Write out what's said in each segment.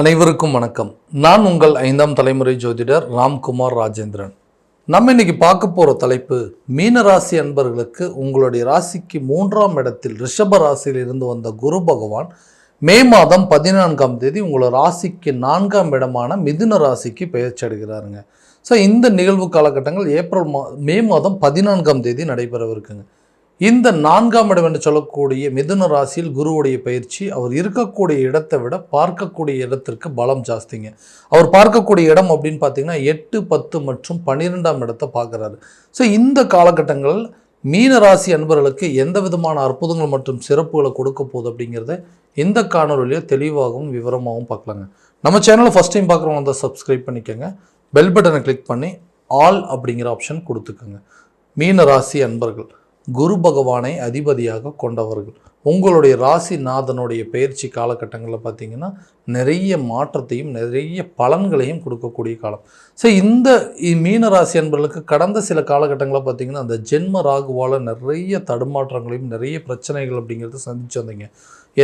அனைவருக்கும் வணக்கம். நான் உங்கள் ஐந்தாம் தலைமுறை ஜோதிடர் ராம்குமார் ராஜேந்திரன். நம்ம இன்னைக்கு பார்க்க போகிற தலைப்பு மீன ராசி அன்பர்களுக்கு உங்களுடைய ராசிக்கு மூன்றாம் இடத்தில் ரிஷப ராசியில் இருந்து வந்த குரு பகவான் மே மாதம் பதினான்காம் தேதி உங்களோட ராசிக்கு நான்காம் இடமான மிதுன ராசிக்கு பெயர்ச்சியடைகிறாருங்க ஸோ இந்த நிகழ்வு காலகட்டங்கள் ஏப்ரல் மா மே மாதம் பதினான்காம் தேதி நடைபெறவிருக்குங்க. இந்த நான்காம் இடம் என்று சொல்லக்கூடிய மிதுன ராசியில் குருவுடைய பயிற்சி அவர் இருக்கக்கூடிய இடத்தை விட பார்க்கக்கூடிய இடத்திற்கு பலம் ஜாஸ்திங்க. அவர் பார்க்கக்கூடிய இடம் அப்படின்னு பார்த்தீங்கன்னா எட்டு பத்து மற்றும் பன்னிரெண்டாம் இடத்தை பார்க்குறாரு. ஸோ இந்த காலகட்டங்களில் மீன ராசி அன்பர்களுக்கு எந்த விதமான அற்புதங்கள் மற்றும் சிறப்புகளை கொடுக்க போகுது அப்படிங்கிறத இந்த காணொலியில் தெளிவாகவும் விவரமாகவும் பார்க்கலாங்க. நம்ம சேனலை ஃபஸ்ட் டைம் பார்க்குறவங்க வந்து சப்ஸ்கிரைப் பண்ணிக்கோங்க. பெல் பட்டனை கிளிக் பண்ணி ஆல் அப்படிங்கிற ஆப்ஷன் கொடுத்துக்கோங்க. மீன ராசி அன்பர்கள். குரு பகவானை அதிபதியாக கொண்டவர்கள். உங்களுடைய ராசிநாதனுடைய பயிற்சி காலகட்டங்களில் பார்த்தீங்கன்னா நிறைய மாற்றத்தையும் நிறைய பலன்களையும் கொடுக்கக்கூடிய காலம். ஸோ இந்த மீன ராசி அன்பர்களுக்கு கடந்த சில காலகட்டங்களில் பார்த்தீங்கன்னா அந்த ஜென்ம ராகுவால் நிறைய தடுமாற்றங்களையும் நிறைய பிரச்சனைகள் அப்படிங்கிறத சந்திச்சு வந்தீங்க.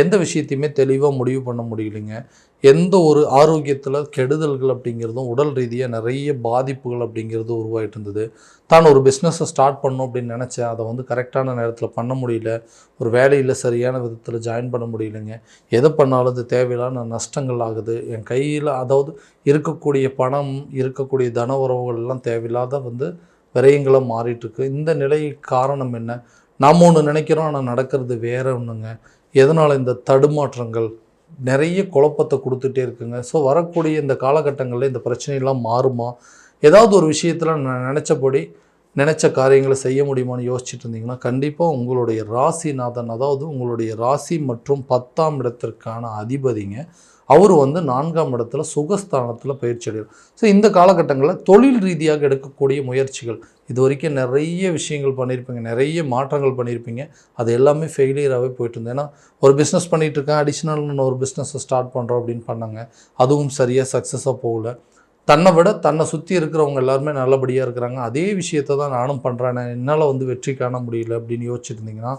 எந்த விஷயத்தையுமே தெளிவாக முடிவு பண்ண முடியலைங்க. எந்த ஒரு ஆரோக்கியத்தில் கெடுதல்கள் அப்படிங்கிறதும் உடல் ரீதியாக நிறைய பாதிப்புகள் அப்படிங்கிறது உருவாகிட்டு இருந்தது. தான் ஒரு பிஸ்னஸை ஸ்டார்ட் பண்ணணும் அப்படின்னு நினச்சேன். அதை வந்து கரெக்டான நேரத்தில் பண்ண முடியல. ஒரு வேலையில் சரியான விதத்தில் ஜாயின் பண்ண முடியலைங்க. எதை பண்ணாலும் அது தேவையில்லாத நஷ்டங்கள் ஆகுது. என் கையில் அதாவது இருக்கக்கூடிய பணம் இருக்கக்கூடிய தன உறவுகள் எல்லாம் தேவையில்லாத வந்து விரயங்களாக மாறிட்டுருக்கு இந்த நிலை காரணம் என்ன? நாம் ஒன்று நினைக்கிறோம் ஆனால் நடக்கிறது வேற ஒன்றுங்க எதனால் இந்த தடுமாற்றங்கள்? நிறைய குழப்பத்தை கொடுத்துட்டே இருக்குங்க. ஸோ வரக்கூடிய இந்த காலகட்டங்களில் இந்த பிரச்சனையெல்லாம் மாறுமா? ஏதாவது ஒரு விஷயத்தில் நான் நினச்சபடி நினச்ச காரியங்களை செய்ய முடியுமான்னு யோசிச்சுட்டு இருந்தீங்கன்னா கண்டிப்பாக உங்களுடைய ராசிநாதன் அதாவது உங்களுடைய ராசி மற்றும் பத்தாம் இடத்திற்கான அதிபதிங்க அவர் வந்து நான்காம் இடத்துல சுகஸ்தானத்தில் பயிற்சி அடைகிறார். ஸோ இந்த காலகட்டங்களில் தொழில் ரீதியாக எடுக்கக்கூடிய முயற்சிகள் இது வரைக்கும் நிறைய விஷயங்கள் பண்ணியிருப்பீங்க நிறைய மாற்றங்கள் பண்ணியிருப்பீங்க அது எல்லாமே ஃபெயிலியராகவே போயிட்டு இருந்தது ஏன்னா ஒரு பிஸ்னஸ் பண்ணிகிட்டு இருக்கேன் அடிஷ்னல் நான் ஒரு பிஸ்னஸை ஸ்டார்ட் பண்ணுறோம் அப்படின்னு பண்ணாங்க அதுவும் சரியாக சக்ஸஸாக போகல. தன்னை விட தன்னை சுற்றி இருக்கிறவங்க எல்லாருமே நல்லபடியாக இருக்கிறாங்க. அதே விஷயத்தை தான் நானும் பண்ணுறேன் என்னால் வந்து வெற்றி காண முடியல அப்படின்னு யோசிச்சுட்டு இருந்தீங்கன்னா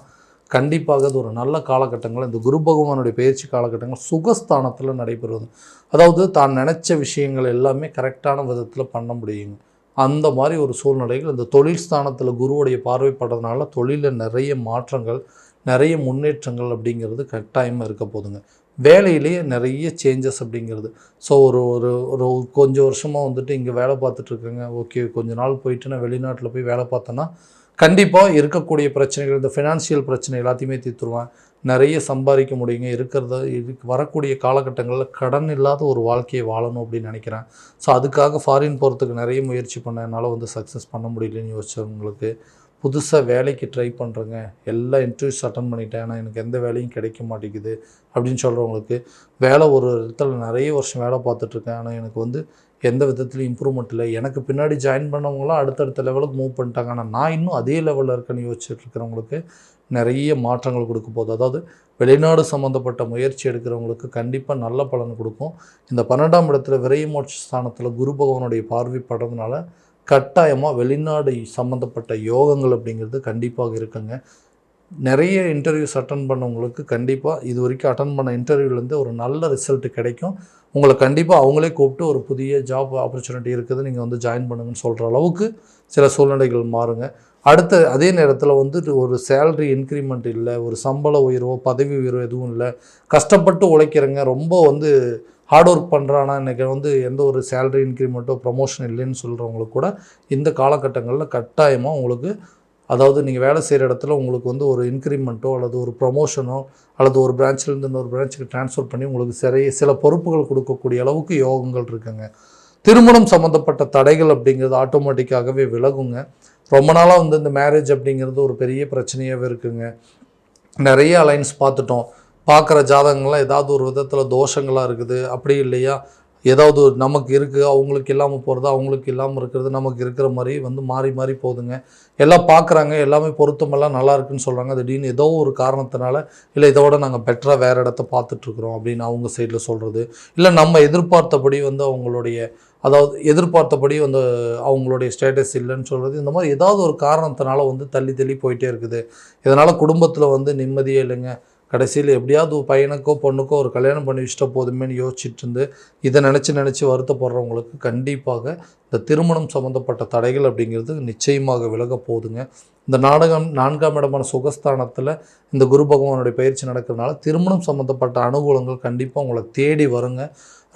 கண்டிப்பாக அது ஒரு நல்ல காலகட்டங்கள். இந்த குரு பகவானுடைய பயிற்சி காலகட்டங்கள் சுகஸ்தானத்தில் நடைபெறுவது. அதாவது தான் நினச்ச விஷயங்கள் எல்லாமே கரெக்டான விதத்தில் பண்ண முடியுங்க. அந்த மாதிரி ஒரு சூழ்நிலைகள் இந்த தொழில் ஸ்தானத்தில் குருவுடைய பார்வைப்படுறதுனால தொழிலில் நிறைய மாற்றங்கள் நிறைய முன்னேற்றங்கள் அப்படிங்கிறது கட்டாயமாக இருக்க போதுங்க. வேலையிலேயே நிறைய சேஞ்சஸ் அப்படிங்கிறது. ஸோ ஒரு ஒரு ஒரு கொஞ்சம் வருஷமாக வந்துட்டு இங்கே வேலை பார்த்துட்ருக்கேங்க ஓகே கொஞ்ச நாள் போயிட்டு நான் வெளிநாட்டில் போய் வேலை பார்த்தேன்னா கண்டிப்பாக இருக்கக்கூடிய பிரச்சனைகள் இந்த ஃபினான்ஷியல் பிரச்சனை எல்லாத்தையுமே தீர்த்துருவேன். நிறைய சம்பாதிக்க முடியுங்க. இருக்கிறத இதுக்கு வரக்கூடிய காலகட்டங்களில் கடன் இல்லாத ஒரு வாழ்க்கையை வாழணும் அப்படின்னு நினைக்கிறேன். ஸோ அதுக்காக ஃபாரின் போகிறதுக்கு நிறைய முயற்சி பண்ணேன். என்னால் வந்து சக்ஸஸ் பண்ண முடியலன்னு யோசிச்சவங்களுக்கு புதுசாக வேலைக்கு ட்ரை பண்ணுறேங்க எல்லா இன்டர்வியூஸ் அட்டன் பண்ணிட்டேன். ஆனால் எனக்கு எந்த வேலையும் கிடைக்க மாட்டேங்குது அப்படின்னு சொல்கிறவங்களுக்கு வேலை ஒரு இடத்துல நிறைய வருஷம் வேலை பார்த்துட்ருக்கேன் ஆனால் எனக்கு வந்து எந்த விதத்துலையும் இம்ப்ரூவ்மெண்ட் இல்லை. எனக்கு பின்னாடி ஜாயின் பண்ணவங்களாம் அடுத்தடுத்த லெவலுக்கு மூவ் பண்ணிட்டாங்க. ஆனால் நான் இன்னும் அதே லெவலில் இருக்கேன்னு யோசிச்சுட்டு இருக்கிறவங்களுக்கு நிறைய மாற்றங்கள் கொடுக்க போகுது. அதாவது வெளிநாடு சம்மந்தப்பட்ட முயற்சி எடுக்கிறவங்களுக்கு கண்டிப்பாக நல்ல பலன் கொடுக்கும். இந்த பன்னெண்டாம் இடத்துல விரைமோட்ச ஸ்தானத்தில் குரு பகவானுடைய பார்வை படுறதுனால கட்டாயமாக வெளிநாடு சம்மந்தப்பட்ட யோகங்கள் அப்படிங்கிறது கண்டிப்பாக இருக்குங்க. நிறைய இன்டர்வியூஸ் அட்டன் பண்ணவங்களுக்கு கண்டிப்பாக இது வரைக்கும் அட்டன் பண்ண இன்டர்வியூலேருந்து ஒரு நல்ல ரிசல்ட் கிடைக்கும். உங்களை கண்டிப்பாக அவங்களே கூப்பிட்டு ஒரு புதிய ஜாப் ஆப்பர்ச்சுனிட்டி இருக்குது நீங்கள் வந்து ஜாயின் பண்ணுங்கன்னு சொல்கிற அளவுக்கு சில சூழ்நிலைகள் மாறுங்க. அடுத்த அதே நேரத்தில் வந்துட்டு ஒரு சேலரி இன்க்ரிமெண்ட் இல்லை ஒரு சம்பள உயர்வோ பதவி உயர்வோ எதுவும் இல்லை. கஷ்டப்பட்டு உழைக்கிறங்க ரொம்ப வந்து ஹார்ட் ஒர்க் பண்ணுறானா இன்றைக்கி வந்து எந்த ஒரு சேலரி இன்க்ரிமெண்ட்டோ ப்ரமோஷன் இல்லைன்னு சொல்கிறவங்களுக்கு கூட இந்த காலகட்டங்களில் கட்டாயமாக உங்களுக்கு அதாவது நீங்கள் வேலை செய்கிற இடத்துல உங்களுக்கு வந்து ஒரு இன்க்ரிமெண்ட்டோ அல்லது ஒரு ப்ரமோஷனோ அல்லது ஒரு பிரான்ச்சிலேருந்து இன்னொரு பிரான்ச்சுக்கு ட்ரான்ஸ்ஃபர் பண்ணி உங்களுக்கு சிறைய சில பொறுப்புகள் கொடுக்கக்கூடிய அளவுக்கு யோகங்கள் இருக்குங்க. திருமணம் சம்மந்தப்பட்ட தடைகள் அப்படிங்கிறது ஆட்டோமேட்டிக்காகவே விலகுங்க. ரொம்ப நாளாக வந்து இந்த மேரேஜ் அப்படிங்கிறது ஒரு பெரிய பிரச்சனையாகவே இருக்குங்க. நிறைய அலைன்ஸ் பார்த்துட்டோம். பார்க்குற ஜாதகங்கள்லாம் ஏதாவது ஒரு விதத்தில் தோஷங்களாக இருக்குது அப்படி இல்லையா? ஏதாவது நமக்கு இருக்குது அவங்களுக்கு இல்லாமல் போகிறது அவங்களுக்கு இல்லாமல் இருக்கிறது நமக்கு இருக்கிற மாதிரி வந்து மாறி மாறி போகுதுங்க. எல்லாம் பார்க்குறாங்க எல்லாமே பொருத்தமெல்லாம் நல்லா இருக்குன்னு சொல்கிறாங்க திடீர்னு ஏதோ ஒரு காரணத்தினால இல்லை இதோட நாங்கள் பெட்டராக வேறு இடத்த பார்த்துட்ருக்குறோம் அப்படின்னு அவங்க சைடில் சொல்கிறது இல்லை நம்ம எதிர்பார்த்தபடி வந்து அவங்களுடைய அதாவது எதிர்பார்த்தபடி வந்து அவங்களுடைய ஸ்டேட்டஸ் இல்லைன்னு சொல்கிறது இந்த மாதிரி ஏதாவது ஒரு காரணத்தினால வந்து தள்ளி தள்ளி போயிட்டே இருக்குது. இதனால் குடும்பத்தில் வந்து நிம்மதியே இல்லைங்க. கடைசியில் எப்படியாவது ஒரு பையனுக்கோ பொண்ணுக்கோ ஒரு கல்யாணம் பண்ணி வச்சுட்டா போதுமேன்னு யோசிச்சுட்டு இருந்து இதை நினச்சி நினச்சி வருத்தப்படுறவங்களுக்கு கண்டிப்பாக இந்த திருமணம் சம்மந்தப்பட்ட தடைகள் அப்படிங்கிறது நிச்சயமாக விலக போகுதுங்க. இந்த நாடகம் நான்காம் இடமான சுகஸ்தானத்தில் இந்த குரு பகவானுடைய பயிற்சி நடக்கிறதுனால திருமணம் சம்மந்தப்பட்ட அனுகூலங்கள் கண்டிப்பாக உங்களை தேடி வருங்க.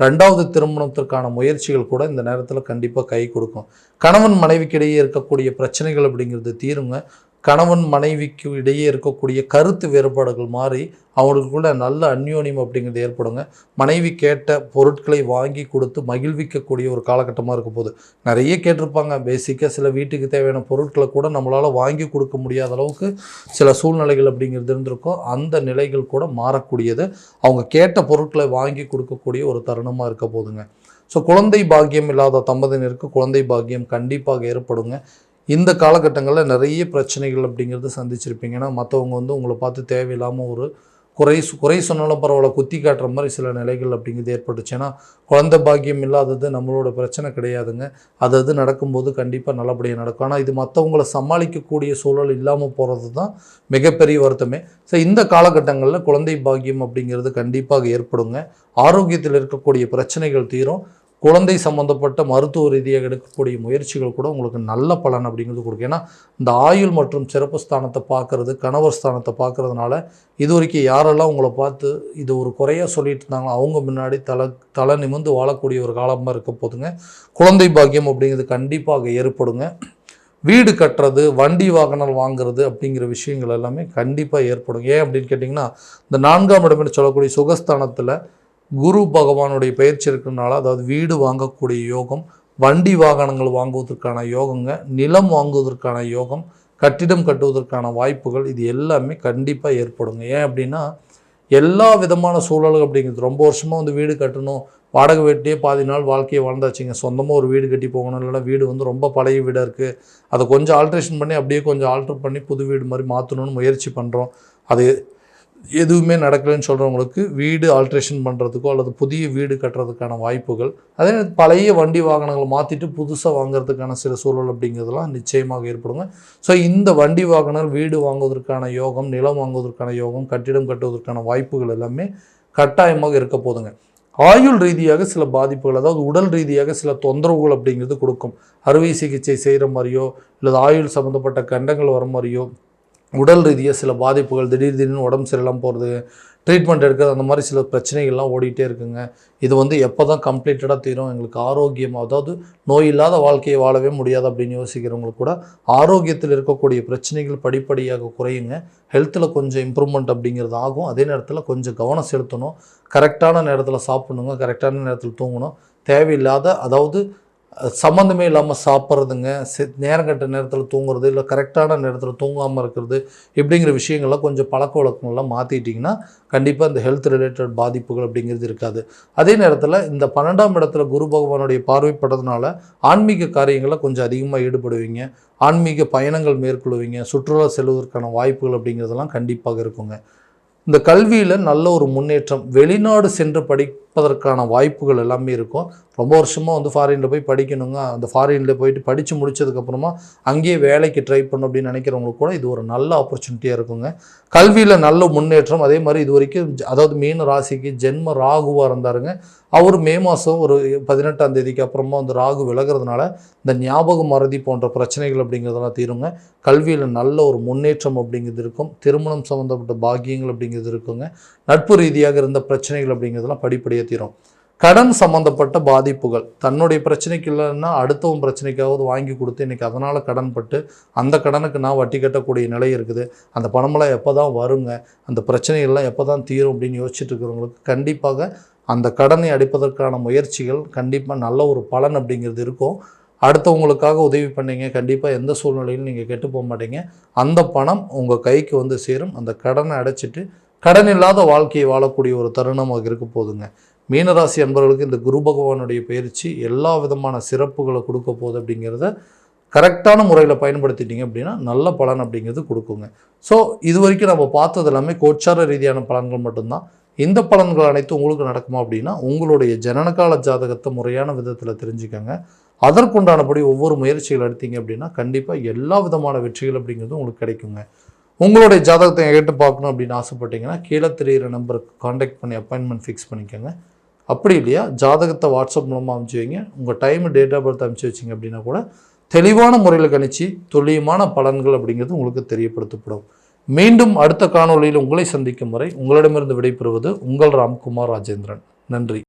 ரெண்டாவது திருமணத்திற்கான முயற்சிகள் கூட இந்த நேரத்தில் கண்டிப்பாக கை கொடுக்கும். கணவன் மனைவிக்கிடையே இருக்கக்கூடிய பிரச்சனைகள் அப்படிங்கிறது தீருங்க. கணவன் மனைவிக்கு இடையே இருக்கக்கூடிய கருத்து வேறுபாடுகள் மாறி அவங்களுக்குள்ள நல்ல அந்யோன்யம் அப்படிங்கிறது ஏற்படுங்க. மனைவி கேட்ட பொருட்களை வாங்கி கொடுத்து மகிழ்விக்கக்கூடிய ஒரு காலகட்டமாக இருக்க போகுது. நிறைய கேட்டிருப்பாங்க. பேசிக்காக சில வீட்டுக்கு தேவையான பொருட்களை கூட நம்மளால் வாங்கி கொடுக்க முடியாத அளவுக்கு சில சூழ்நிலைகள் அப்படிங்கிறது இருந்திருக்கும். அந்த நிலைகள் கூட மாறக்கூடியது. அவங்க கேட்ட பொருட்களை வாங்கி கொடுக்கக்கூடிய ஒரு தருணமாக இருக்க போதுங்க ஸோ குழந்தை பாக்கியம் இல்லாத தம்பதியினருக்கு குழந்தை பாக்கியம் கண்டிப்பாக ஏற்படுங்க. இந்த காலகட்டங்களில் நிறைய பிரச்சனைகள் அப்படிங்கிறது சந்திச்சிருப்பீங்க. ஏன்னா மற்றவங்க வந்து உங்களை பார்த்து தேவையில்லாமல் ஒரு குறை சொ- குறை சொன்னாலும் பரவாயில்ல குத்தி காட்டுற மாதிரி சில நிலைகள் அப்படிங்கிறது ஏற்பட்டுச்சு. ஏன்னா குழந்தை பாக்கியம் இல்லாதது நம்மளோட பிரச்சனை கிடையாதுங்க. அது அது நடக்கும்போது கண்டிப்பாக நல்லபடியாக நடக்கும். ஆனால் இது மற்றவங்களை சமாளிக்கக்கூடிய சூழல் இல்லாமல் போகிறது தான் மிகப்பெரிய வருத்தமே. ஸோ இந்த காலகட்டங்களில் குழந்தை பாக்கியம் அப்படிங்கிறது கண்டிப்பாக ஏற்படுங்க. ஆரோக்கியத்தில் இருக்கக்கூடிய பிரச்சனைகள் தீரும். குழந்தை சம்பந்தப்பட்ட மருத்துவ ரீதியாக எடுக்கக்கூடிய முயற்சிகள் கூட உங்களுக்கு நல்ல பலன் அப்படிங்கிறது கொடுக்கும். ஏன்னா இந்த ஆயுள் மற்றும் சிறப்பு ஸ்தானத்தை பார்க்கறது கணவர் ஸ்தானத்தை பார்க்கறதுனால இது வரைக்கும் யாரெல்லாம் உங்களை பார்த்து இது ஒரு குறையாக சொல்லிட்டு இருந்தாங்களோ அவங்க முன்னாடி தலை தலை நிமிர்ந்து வாழக்கூடிய ஒரு காலமாக இருக்க போதுங்க. குழந்தை பாக்கியம் அப்படிங்கிறது கண்டிப்பாக ஏற்படுங்க. வீடு கட்டுறது வண்டி வாகனம் வாங்குறது அப்படிங்கிற விஷயங்கள் எல்லாமே கண்டிப்பாக ஏற்படும். ஏன் அப்படின்னு கேட்டிங்கன்னா இந்த நான்காம் இடம் என்று சொல்லக்கூடிய சுகஸ்தானத்தில் குரு பகவானுடைய பயிற்சி இருக்கிறதுனால அதாவது வீடு வாங்கக்கூடிய யோகம் வண்டி வாகனங்கள் வாங்குவதற்கான யோகங்க நிலம் வாங்குவதற்கான யோகம் கட்டிடம் கட்டுவதற்கான வாய்ப்புகள் இது எல்லாமே கண்டிப்பாக ஏற்படுங்க. ஏன் அப்படின்னா எல்லா விதமான சூழல்கள் அப்படிங்கிறது ரொம்ப வருஷமாக வந்து வீடு கட்டணும் வாடகை வெட்டியே பாதி நாள் வாழ்க்கையை வாழ்ந்தாச்சுங்க. சொந்தமாக ஒரு வீடு கட்டி போகணும் இல்லைனா வீடு வந்து ரொம்ப பழைய வீடாக இருக்குது அதை கொஞ்சம் ஆல்ட்ரேஷன் பண்ணி அப்படியே கொஞ்சம் ஆல்ட்ரு பண்ணி புது வீடு மாதிரி மாற்றணும்னு முயற்சி பண்ணுறோம் அது எதுவுமே நடக்கலைன்னு சொல்கிறவங்களுக்கு வீடு ஆல்ட்ரேஷன் பண்ணுறதுக்கோ அல்லது புதிய வீடு கட்டுறதுக்கான வாய்ப்புகள் அதே பழைய வண்டி வாகனங்களை மாற்றிட்டு புதுசாக வாங்குறதுக்கான சில சூழல் அப்படிங்கிறதுலாம் நிச்சயமாக ஏற்படுங்க. ஸோ இந்த வண்டி வாகனங்கள் வீடு வாங்குவதற்கான யோகம் நிலம் வாங்குவதற்கான யோகம் கட்டிடம் கட்டுவதற்கான வாய்ப்புகள் எல்லாமே கட்டாயமாக இருக்க போதுங்க. ஆயுள் ரீதியாக சில பாதிப்புகள் அதாவது உடல் ரீதியாக சில தொந்தரவுகள் அப்படிங்கிறது கொடுக்கும். அறுவை சிகிச்சை செய்கிற மாதிரியோ இல்லை ஆயுள் சம்மந்தப்பட்ட கண்டங்கள் வர மாதிரியோ உடல் ரீதியாக சில பாதிப்புகள் திடீர் திடீர்னு உடம்பு சரியில்லாமல் போகிறது ட்ரீட்மெண்ட் எடுக்கிறது அந்த மாதிரி சில பிரச்சனைகள்லாம் ஓடிட்டே இருக்குங்க. இது வந்து எப்போ தான் கம்ப்ளீட்டடாக தீரும் எங்களுக்கு ஆரோக்கியம் அதாவது நோய் இல்லாத வாழ்க்கையை வாழவே முடியாது அப்படின்னு யோசிக்கிறவங்களுக்கு கூட ஆரோக்கியத்தில் இருக்கக்கூடிய பிரச்சனைகள் படிப்படியாக குறையுங்க. ஹெல்த்தில் கொஞ்சம் இம்ப்ரூவ்மெண்ட் அப்படிங்கிறது ஆகும். அதே நேரத்தில் கொஞ்சம் கவனம் செலுத்தணும். கரெக்டான நேரத்தில் சாப்பிடணுங்க கரெக்டான நேரத்தில் தூங்கணும். தேவையில்லாத அதாவது சம்மந்தமே இல்லாமல் சாப்பிட்றதுங்க நேரம் கட்ட நேரத்தில் தூங்குறது இல்லை கரெக்டான நேரத்தில் தூங்காமல் இருக்கிறது இப்படிங்கிற விஷயங்கள்லாம் கொஞ்சம் பழக்க வழக்கங்கள்லாம் மாற்றிட்டிங்கன்னா கண்டிப்பாக இந்த ஹெல்த் ரிலேட்டட் பாதிப்புகள் அப்படிங்கிறது இருக்காது. அதே நேரத்தில் இந்த பன்னெண்டாம் இடத்துல குரு பகவானுடைய பார்வைப்படுறதுனால ஆன்மீக காரியங்களில் கொஞ்சம் அதிகமாக ஈடுபடுவீங்க. ஆன்மீக பயணங்கள் மேற்கொள்வீங்க. சுற்றுலா செல்வதற்கான வாய்ப்புகள் அப்படிங்கிறதெல்லாம் கண்டிப்பாக இருக்குங்க. இந்த கல்வியில் நல்ல ஒரு முன்னேற்றம் வெளிநாடு சென்று படிப்பதற்கான வாய்ப்புகள் எல்லாமே இருக்கும். ரொம்ப வருஷமாக வந்து ஃபாரினில் போய் படிக்கணுங்க. அந்த ஃபாரினில் போயிட்டு படித்து முடிச்சதுக்கப்புறமா அங்கேயே வேலைக்கு ட்ரை பண்ணணும் அப்படின்னு நினைக்கிறவங்களுக்கு கூட இது ஒரு நல்ல ஆப்பர்ச்சுனிட்டியாக இருக்குங்க. கல்வியில் நல்ல முன்னேற்றம் அதே மாதிரி இது வரைக்கும் அதாவது மீன ராசிக்கு ஜென்ம ராகுவாக இருந்தாருங்க. அவர் மே மாதம் ஒரு பதினெட்டாம் தேதிக்கு அப்புறமா வந்து ராகு விலகிறதுனால இந்த ஞாபக மறதி போன்ற பிரச்சனைகள் அப்படிங்கிறதெல்லாம் தீருங்க. கல்வியில் நல்ல ஒரு முன்னேற்றம் அப்படிங்கிறது இருக்கும். திருமணம் சம்மந்தப்பட்ட பாக்கியங்கள் அப்படிங்கிறது இருக்குங்க. நட்பு ரீதியாக இருந்த பிரச்சனைகள் அப்படிங்கிறதெல்லாம் படிப்படியாக தீரும். கடன் சம்மந்தப்பட்ட பாதிப்புகள். தன்னுடைய பிரச்சனைக்கு இல்லைன்னா அடுத்தவன் பிரச்சனைக்காவது வாங்கி கொடுத்து இன்றைக்கி அதனால் கடன் பட்டு அந்த கடனுக்கு நான் வட்டி கட்டக்கூடிய நிலை இருக்குது. அந்த பணமெல்லாம் எப்போ தான் வருங்க? அந்த பிரச்சனைகள்லாம் எப்போ தான் தீரும் அப்படின்னு யோசிச்சுட்டு இருக்கிறவங்களுக்கு கண்டிப்பாக அந்த கடனை அடிப்பதற்கான முயற்சிகள் கண்டிப்பாக நல்ல ஒரு பலன் அப்படிங்கிறது இருக்கும். அடுத்தவங்களுக்காக உதவி பண்ணீங்க. கண்டிப்பாக எந்த சூழ்நிலையிலும் நீங்கள் கெட்டு போக மாட்டீங்க. அந்த பணம் உங்கள் கைக்கு வந்து சேரும். அந்த கடனை அடைச்சிட்டு கடன் இல்லாத வாழ்க்கையை வாழக்கூடிய ஒரு தருணமாக இருக்க போதுங்க மீனராசி அன்பர்களுக்கு இந்த குரு பகவானுடைய பயிற்சி எல்லா விதமான சிறப்புகளை கொடுக்க போகுது அப்படிங்கிறத கரெக்டான முறையில் பயன்படுத்திட்டீங்க அப்படின்னா நல்ல பலன் அப்படிங்கிறது கொடுக்குங்க. ஸோ இது வரைக்கும் நம்ம பார்த்தது எல்லாமே கோச்சார ரீதியான பலன்கள் மட்டும்தான். இந்த பலன்கள் அனைத்தும் உங்களுக்கு நடக்குமா அப்படின்னா உங்களுடைய ஜனனகால ஜாதகத்தை முறையான விதத்தில் தெரிஞ்சுக்கங்க. அதற்குண்டானபடி ஒவ்வொரு முயற்சிகள் எடுத்தீங்க அப்படின்னா கண்டிப்பாக எல்லா விதமான வெற்றிகள் அப்படிங்கிறது உங்களுக்கு கிடைக்குங்க. உங்களுடைய ஜாதகத்தை கேட்டு பார்க்கணும் அப்படின்னு ஆசைப்பட்டீங்கன்னா கீழே தெரியிற நம்பருக்கு காண்டாக்ட் பண்ணி அப்பாயின்மெண்ட் ஃபிக்ஸ் பண்ணிக்கோங்க. அப்படி இல்லையா? ஜாதகத்தை வாட்ஸ்அப் மூலமாக அனுப்பிச்சு வைங்க. உங்கள் டைம் டேட் ஆஃப் பர்த் அனுப்பிச்சு வச்சிங்க அப்படின்னா கூட தெளிவான முறையில் கணிச்சு துல்லியமான பலன்கள் அப்படிங்கிறது உங்களுக்கு தெரியப்படுத்தப்படும். மீண்டும் அடுத்த காணொளியில் உங்களை சந்திக்கும் வரை உங்களிடமிருந்து விடைபெறுவது உங்கள் ராம்குமார் ராஜேந்திரன். நன்றி.